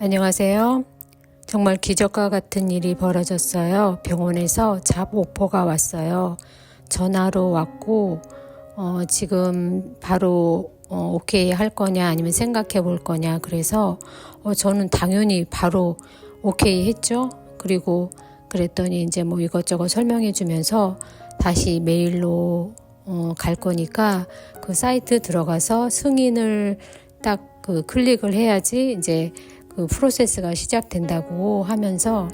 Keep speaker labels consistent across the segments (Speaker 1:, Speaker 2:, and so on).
Speaker 1: 안녕하세요. 정말 기적과 같은 일이 벌어졌어요. 병원에서 잡 오퍼가 왔어요. 전화로 왔고, 어, 지금 바로 어, 오케이 할 거냐 아니면 생각해 볼 거냐. 그래서 어, 저는 당연히 바로 오케이 했죠. 그리고 그랬더니 이제 뭐 이것저것 설명해 주면서 다시 메일로 어, 갈 거니까 그 사이트 들어가서 승인을 딱 그 클릭을 해야지 이제 그 프로세스가 시작된다고 하면서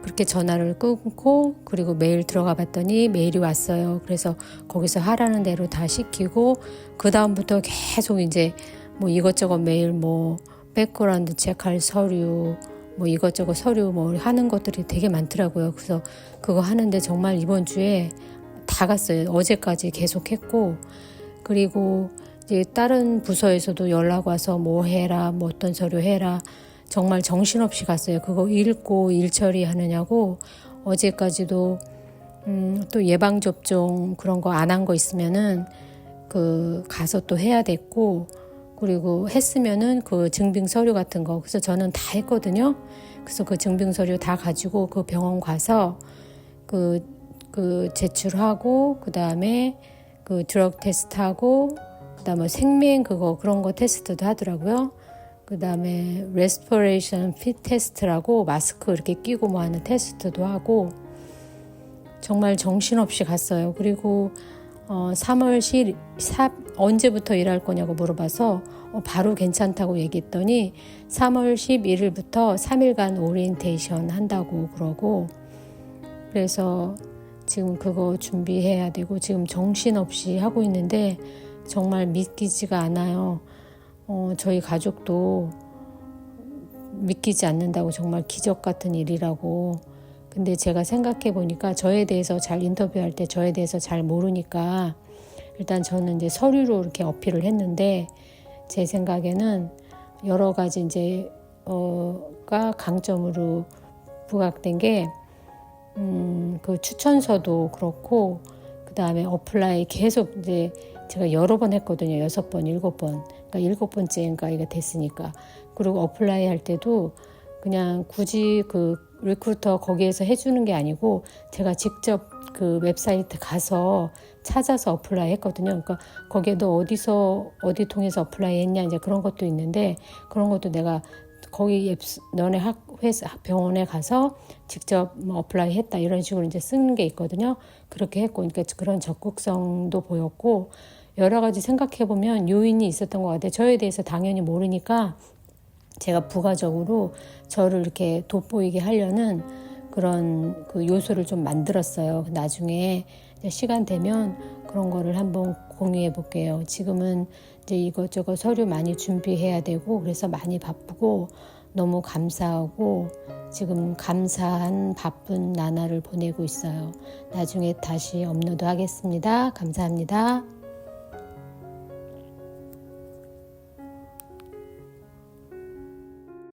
Speaker 1: 그렇게 전화를 끊고 그리고 메일 들어가 봤더니 메일이 왔어요. 그래서 거기서 하라는 대로 다 시키고 그 다음부터 계속 이제 뭐 이것저것 메일 뭐 백그라운드 체크할 서류 뭐 이것저것 서류 뭐 하는 것들이 되게 많더라고요. 그래서 그거 하는데 정말 이번 주에 다 갔어요. 어제까지 계속 했고 그리고 이제 다른 부서에서도 연락 와서 뭐 해라, 뭐 어떤 서류 해라. 정말 정신없이 갔어요. 그거 읽고 일 처리하느냐고 어제까지도 음, 또 예방 접종 그런 거 안 한 거 있으면은 그 가서 또 해야 됐고 그리고 했으면은 그 증빙 서류 같은 거 그래서 저는 다 했거든요. 그래서 그 증빙 서류 다 가지고 그 병원 가서 그, 그 제출하고 그 다음에 그 드럭 테스트하고 그다음에 생명 그거 그런 거 테스트도 하더라고요. 그다음에 레스퍼레이션 핏 테스트라고 마스크 이렇게 끼고 뭐 하는 테스트도 하고 정말 정신없이 갔어요. 그리고 어 3월 10 사, 언제부터 일할 거냐고 물어봐서 어, 바로 괜찮다고 얘기했더니 3월 11일부터 3일간 오리엔테이션 한다고 그러고 그래서 지금 그거 준비해야 되고 지금 정신없이 하고 있는데 정말 믿기지가 않아요. 어, 저희 가족도 믿기지 않는다고 정말 기적 같은 일이라고. 근데 제가 생각해 보니까 저에 대해서 잘 인터뷰할 때 저에 대해서 잘 모르니까 일단 저는 이제 서류로 이렇게 어필을 했는데 제 생각에는 여러 가지 이제 어가 강점으로 부각된 게 음, 그 추천서도 그렇고 그 다음에 어플라이 계속 이제 제가 여러 번 했거든요. 여섯 번, 일곱 번. 그러니까 일곱 번째인가 이게 됐으니까. 그리고 어플라이 할 때도 그냥 굳이 그 리크루터 거기에서 해주는 게 아니고 제가 직접 그 웹사이트 가서 찾아서 어플라이 했거든요. 그러니까 거기에도 어디서 어디 통해서 어플라이 했냐 이제 그런 것도 있는데 그런 것도 내가 거기 앱 너네 학 회사 병원에 가서 직접 뭐 어플라이 했다 이런 식으로 이제 쓰는 게 있거든요. 그렇게 했고 그러니까 그런 적극성도 보였고 여러 가지 생각해 보면 요인이 있었던 것 같아요. 저에 대해서 당연히 모르니까 제가 부가적으로 저를 이렇게 돋보이게 하려는 그런 그 요소를 좀 만들었어요. 나중에 시간 되면 그런 거를 한번 공유해 볼게요. 지금은 이제 이것저것 서류 많이 준비해야 되고 그래서 많이 바쁘고 너무 감사하고 지금 감사한 바쁜 나날을 보내고 있어요. 나중에 다시 업로드 하겠습니다. 감사합니다.